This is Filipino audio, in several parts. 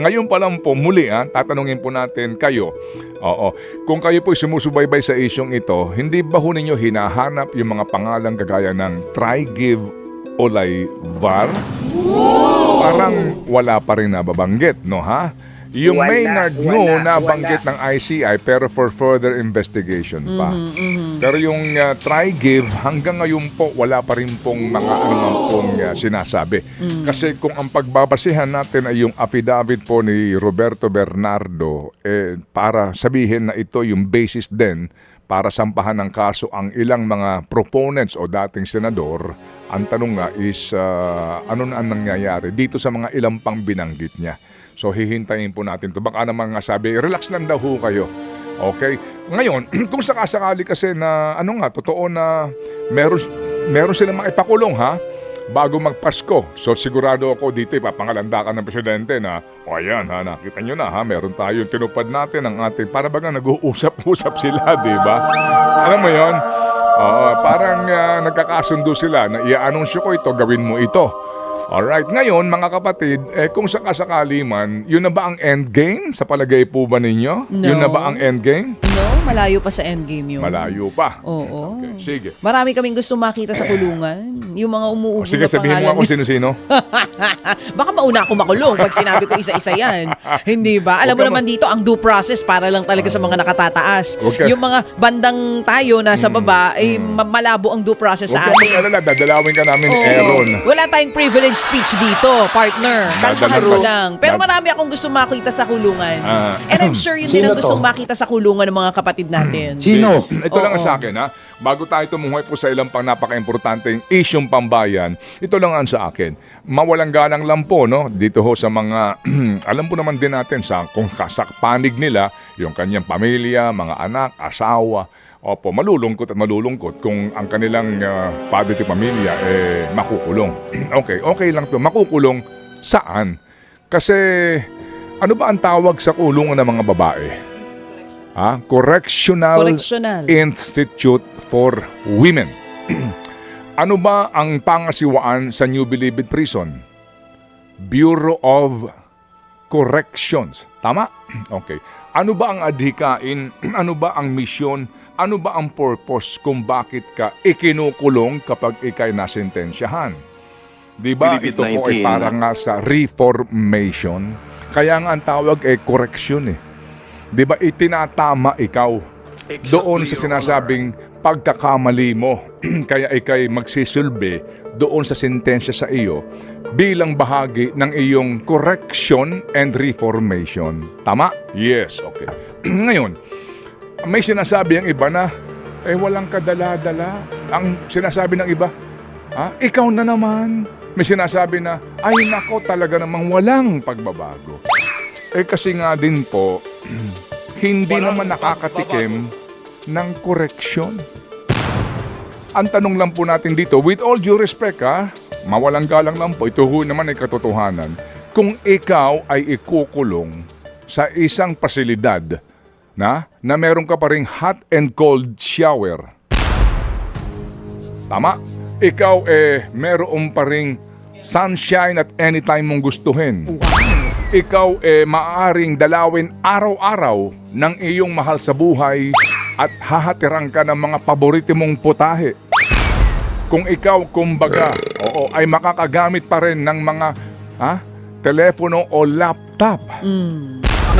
Ngayon pa lang po, muli ha, tatanungin po natin kayo. Oo, kung kayo po sumusubaybay sa isyong ito, hindi ba ho ninyo hinahanap yung mga pangalang kagaya ng Try Give Olay Var? Parang wala pa rin nababanggit, no ha? Yung Wala, Maynard wala, Ngo wala. nabanggit ng ICI pero for further investigation pa. Pero yung uh, try give hanggang ngayon po wala pa rin pong mga ano man pong uh, sinasabi. Kasi kung ang pagbabasihan natin ay yung affidavit po ni Roberto Bernardo eh, para sabihin na ito yung basis din para sampahan ng kaso ang ilang mga proponents o dating senador, ang tanong nga is uh, ano na ang nangyayari dito sa mga ilang pang binanggit niya. So hihintayin po natin to. Baka naman nga sabi, relax lang daw ho kayo. Okay? Ngayon, kung sakasakali kasi na ano nga, totoo na meron, meron silang mga ipakulong ha, bago magpasko. So sigurado ako dito ipapangalandakan ng presidente na, o ayan ha, nakita nyo na ha, meron tayong tinupad natin ang ating, para baga nag-uusap-usap sila, di ba? Alam mo yon? Oo, parang ah, nagkakasundo sila na i-anunsyo ko ito, gawin mo ito. Alright, ngayon mga kapatid, eh, kung sakasakali man, yun na ba ang endgame? Sa palagay po ba ninyo? No. Yun na ba ang endgame? No, malayo pa sa endgame yun. Malayo pa. Oo. Okay, sige. Marami kaming gusto makita sa kulungan. Yung mga umuubo sige, na sabihin mo ako sino-sino. Baka mauna ako makulong pag sinabi ko isa-isa yan. Hindi ba? Alam Huwag mo ka naman dito, ang due process para lang talaga sa mga nakatataas. Huwag ka- Yung mga bandang tayo nasa baba, ay ma- malabo ang due process Huwag sa ka atin. mag-alala, dadalawin ka namin. Aaron. Wala tayong privilege speech dito, partner. Dadala- mo lang. Pero marami akong gusto makita sa kulungan. Ah. And I'm sure yun din ang Sino gustong to? makita sa kulungan ng mga kapatid natin. Sino? Ito lang ang sa akin ha. Bago tayo tumuhay po sa ilang pang napaka-importanteng isyong pambayan, ito lang ang sa akin. Mawalang galang lang po, no? Dito ho sa mga, alam po naman din natin sa kung kasak panig nila, yung kanyang pamilya, mga anak, asawa, Opo, malulungkot at malulungkot kung ang kanilang uh, padre pamilya eh makukulong. okay, okay lang to. Makukulong saan? Kasi ano ba ang tawag sa kulungan ng mga babae? Ah, Correctional, Correctional. Institute for Women. ano ba ang pangasiwaan sa New Bilibid Prison? Bureau of Corrections. Tama? Okay. Ano ba ang adhikain? ano ba ang misyon? Ano ba ang purpose kung bakit ka ikinukulong kapag ikay nasentensyahan? Di ba? Ito po ay 19. para nga sa reformation. Kaya nga ang tawag ay correction eh. Di ba itinatama ikaw doon sa sinasabing pagkakamali mo. Kaya ikay magsisulbi doon sa sentensya sa iyo bilang bahagi ng iyong correction and reformation. Tama? Yes, okay. Ngayon, may sinasabi ang iba na, eh walang kadala-dala. Ang sinasabi ng iba, ah, ikaw na naman. May sinasabi na, ay nako talaga namang walang pagbabago. Eh kasi nga din po, hindi naman nakakatikim ng koreksyon. Ang tanong lang po natin dito, with all due respect ha, mawalang galang lang po, ito ho naman ay katotohanan. Kung ikaw ay ikukulong sa isang pasilidad na, na meron ka pa ring hot and cold shower, Tama? Ikaw eh meron pa ring sunshine at anytime mong gustuhin. Ikaw eh maaaring dalawin araw-araw ng iyong mahal sa buhay at hahatirang ka ng mga paborito mong putahe. Kung ikaw kumbaga, oo, ay makakagamit pa rin ng mga ha, telepono o laptop.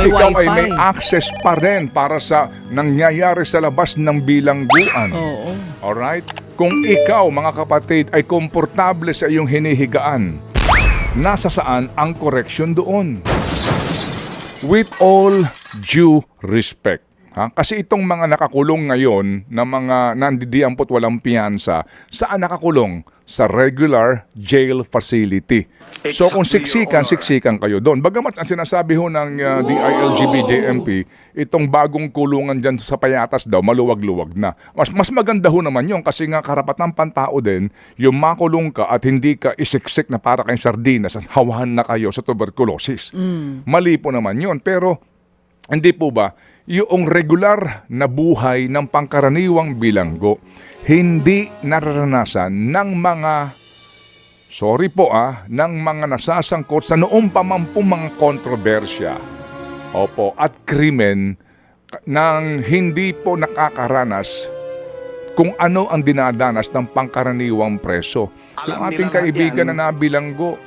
May ikaw ay wifi. may access pa rin para sa nangyayari sa labas ng bilangguan. Oo. Alright? Kung ikaw, mga kapatid, ay komportable sa iyong hinihigaan, nasa saan ang correction doon? With all due respect. Ha? Kasi itong mga nakakulong ngayon na mga nandidiampot walang piyansa, saan nakakulong? Sa regular jail facility. So kung siksikan, siksikan kayo doon. Bagamat ang sinasabi ho ng uh, DILGB-JMP, itong bagong kulungan dyan sa payatas daw, maluwag-luwag na. Mas, mas maganda ho naman yun kasi nga karapatan pantao din, yung makulong ka at hindi ka isiksik na para kayong sardinas at hawahan na kayo sa tuberculosis. Mali po naman yun. Pero hindi po ba, yung regular na buhay ng pangkaraniwang bilanggo, hindi nararanasan ng mga sorry po ah, ng mga nasasangkot sa noong pa man pong mga kontrobersya. Opo, at krimen nang hindi po nakakaranas kung ano ang dinadanas ng pangkaraniwang preso. Yung ating kaibigan na nabilanggo,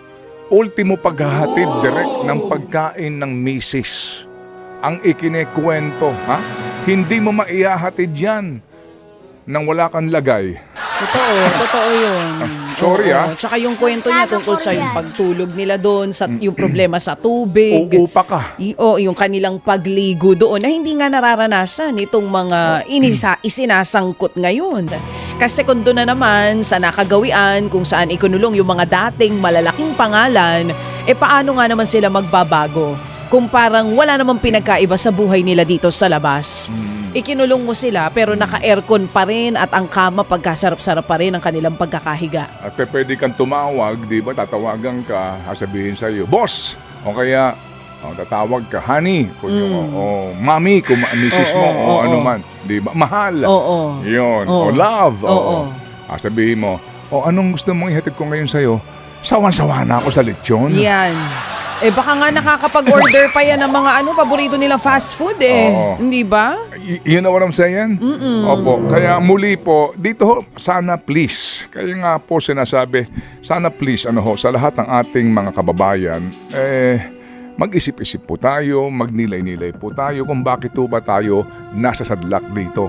ultimo paghahatid direct ng pagkain ng misis. Ang ikinekwento, ha? Hindi mo maihahatid yan nang wala kang lagay. Totoo, totoo yun. sorry, Oo. ah. Tsaka yung kwento niya tungkol sa yung pagtulog nila doon, sa yung problema sa tubig. Uupa ka. I- o yung kanilang pagligo doon na hindi nga nararanasan itong mga inisa, isinasangkot ngayon. Kasi kung doon na naman sa nakagawian kung saan ikunulong yung mga dating malalaking pangalan, eh paano nga naman sila magbabago? Kung parang wala namang pinagkaiba sa buhay nila dito sa labas. Ikinulong mo sila pero naka-aircon pa rin at ang kama pagkasarap-sarap pa rin ang kanilang pagkakahiga. At pe- pwede kang tumawag, di ba? Tatawagan ka, sasabihin sa iyo, boss! O kaya, o, tatawag ka, honey, kung yung, o, mami, kung misis Mm. Oo, mo, o oo, ano man, di ba? Mahal. Oo. Yun. Oo. O love. Oo. Oo. Ah, sabihin mo, o anong gusto mong ihatid ko ngayon sa'yo? Sawan-sawa na ako sa lechon. Yan. Eh baka nga nakakapag-order pa yan ng mga ano, paborito nilang fast food eh. Oo. Hindi ba? Y- you know what I'm saying? Opo. Kaya muli po, dito ho, sana please, kaya nga po sinasabi, sana please, ano ho, sa lahat ng ating mga kababayan, eh, mag-isip-isip po tayo, magnilay-nilay po tayo kung bakit po ba tayo nasa sadlak dito.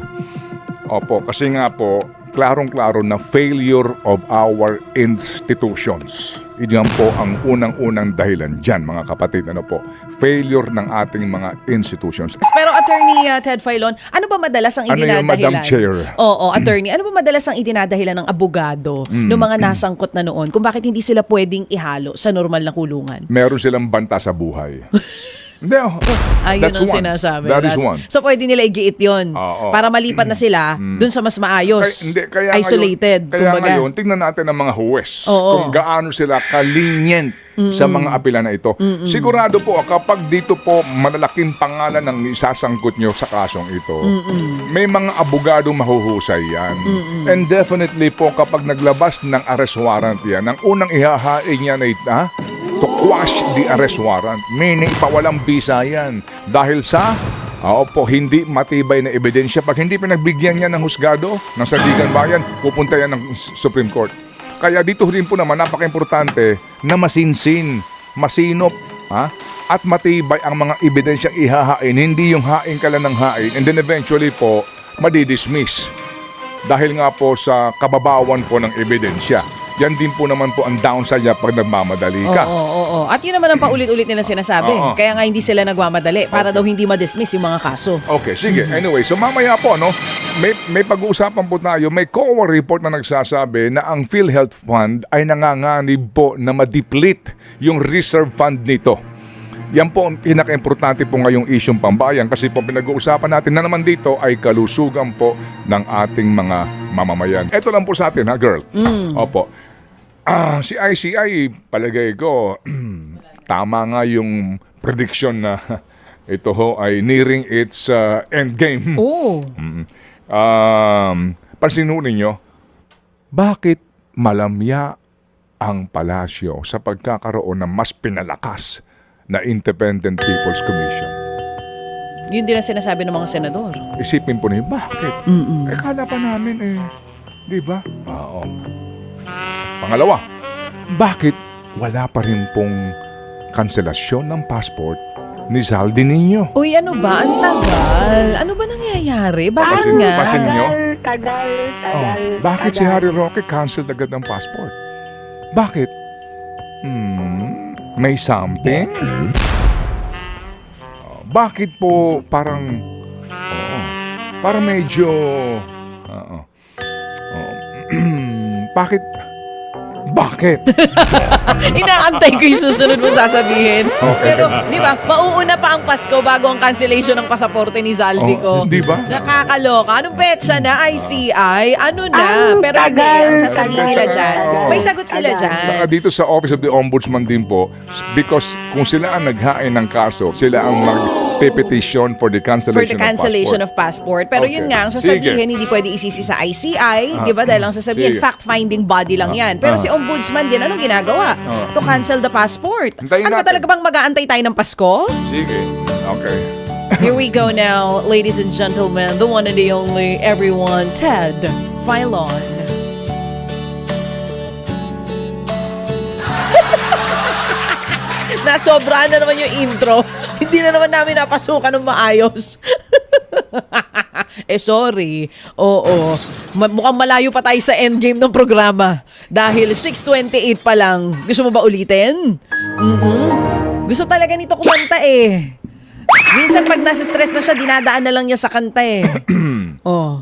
Opo, kasi nga po, klarong-klaro na failure of our institutions. Yan po ang unang-unang dahilan dyan, mga kapatid. Ano po? Failure ng ating mga institutions. Pero attorney uh, Ted Filon, ano ba madalas ang Ano idinadahilan? Madam Chair? Oo, attorney. Ano ba madalas ang idinadahilan ng abogado Mm, ng mga nasangkot na noon kung bakit hindi sila pwedeng ihalo sa normal na kulungan? meron silang banta sa buhay. Hindi, oh. Ayun That's ang one. sinasabi. That is one. So pwede nila igiit yon Oo. para malipat na sila dun sa mas maayos, Kaya, hindi, kaya isolated. Ngayon, kaya kumbaga. ngayon, tingnan natin ang mga huwes. Oo. Kung gaano sila kalinient sa mga apela na ito. Sigurado po, kapag dito po malalaking pangalan ng isasangkot nyo sa kasong ito, may mga abogado mahuhusay yan. And definitely po, kapag naglabas ng arrest warrant yan, ang unang ihahain yan ay, ha? To quash the arrest warrant. Meaning, pawalang bisa yan. Dahil sa Oo po, hindi matibay na ebidensya. Pag hindi pinagbigyan yan ng husgado, ng Sandigan Bayan, pupunta yan ng Supreme Court. Kaya dito rin po naman, napaka-importante na masinsin, masinop, ha? at matibay ang mga ebidensyang ihahain. Hindi yung hain ka lang ng hain. And then eventually po, madidismiss. Dahil nga po sa kababawan po ng ebidensya. Yan din po naman po ang downside niya pag nagmamadali ka. Oo, oo, oo. At yun naman ang paulit-ulit nila sinasabi. Oo. Kaya nga hindi sila nagmamadali para daw hindi ma-dismiss yung mga kaso. Okay, sige. Anyway, so mamaya po, no, may, may pag-uusapan po tayo. May COA report na nagsasabi na ang PhilHealth Fund ay nanganganib po na ma-deplete yung reserve fund nito. Yan po ang pinaka-importante po ngayong isyong pambayan kasi po pinag-uusapan natin na naman dito ay kalusugan po ng ating mga mamamayan. Ito lang po sa atin ha, girl. Opo. Ah, si ICI, palagay ko, tama nga yung prediction na ito ho ay nearing its uh, end game. Oo. Mm. Um, pansin ninyo, bakit malamya ang palasyo sa pagkakaroon ng mas pinalakas na Independent People's Commission? Yun din ang sinasabi ng mga senador. Isipin po ninyo, bakit? Eh, kala pa namin eh. Di ba? Oo. Pangalawa, bakit wala pa rin pong kanselasyon ng passport ni Zaldi ninyo? Uy, ano ba? Ang tagal. Ano ba nangyayari? Bakit Pasin- nga? pasin nyo? Tagal, tagal, Oh, tagal. bakit si. Harry Roque cancelled agad ng passport? Bakit? Hmm, may something? Oh, bakit po parang Oo. Parang medyo Oo. Oo. bakit? Bakit? Inaantay ko yung susunod mo sasabihin. Pero, di ba, mauuna pa ang Pasko bago ang cancellation ng pasaporte ni Zaldi Oh, ko. di ba? Nakakaloka. Anong petsa na? ICI? Ano na? Ang Pero hindi, tagal, ang sasabihin tagal. nila dyan. May sagot sila dyan. Saka dito sa Office of the Ombudsman din po, because kung sila ang naghain ng kaso, sila ang mag pe-petition for the for cancellation, the cancellation of of passport. Pero Okay. yun nga, ang Sige. sasabihin, hindi pwede isisi sa ICI, di ba? Dahil ang sasabihin, Sige. fact-finding body lang yan. Pero Ah. si ombudsman din, anong ginagawa? Ah. To cancel the passport. Hintayin ano ba talaga bang mag-aantay tayo ng Pasko? Sige. Okay. Here we go now, ladies and gentlemen, the one and the only, everyone, Ted Filon. Nasobra na naman yung intro. Hindi na naman namin napasukan ng maayos. eh sorry. Oo. Ma- mukhang malayo pa tayo sa endgame ng programa. Dahil 6.28 pa lang. Gusto mo ba ulitin? mm Gusto talaga nito kumanta eh. Minsan pag nasa stress na siya, dinadaan na lang niya sa kanta eh. oh.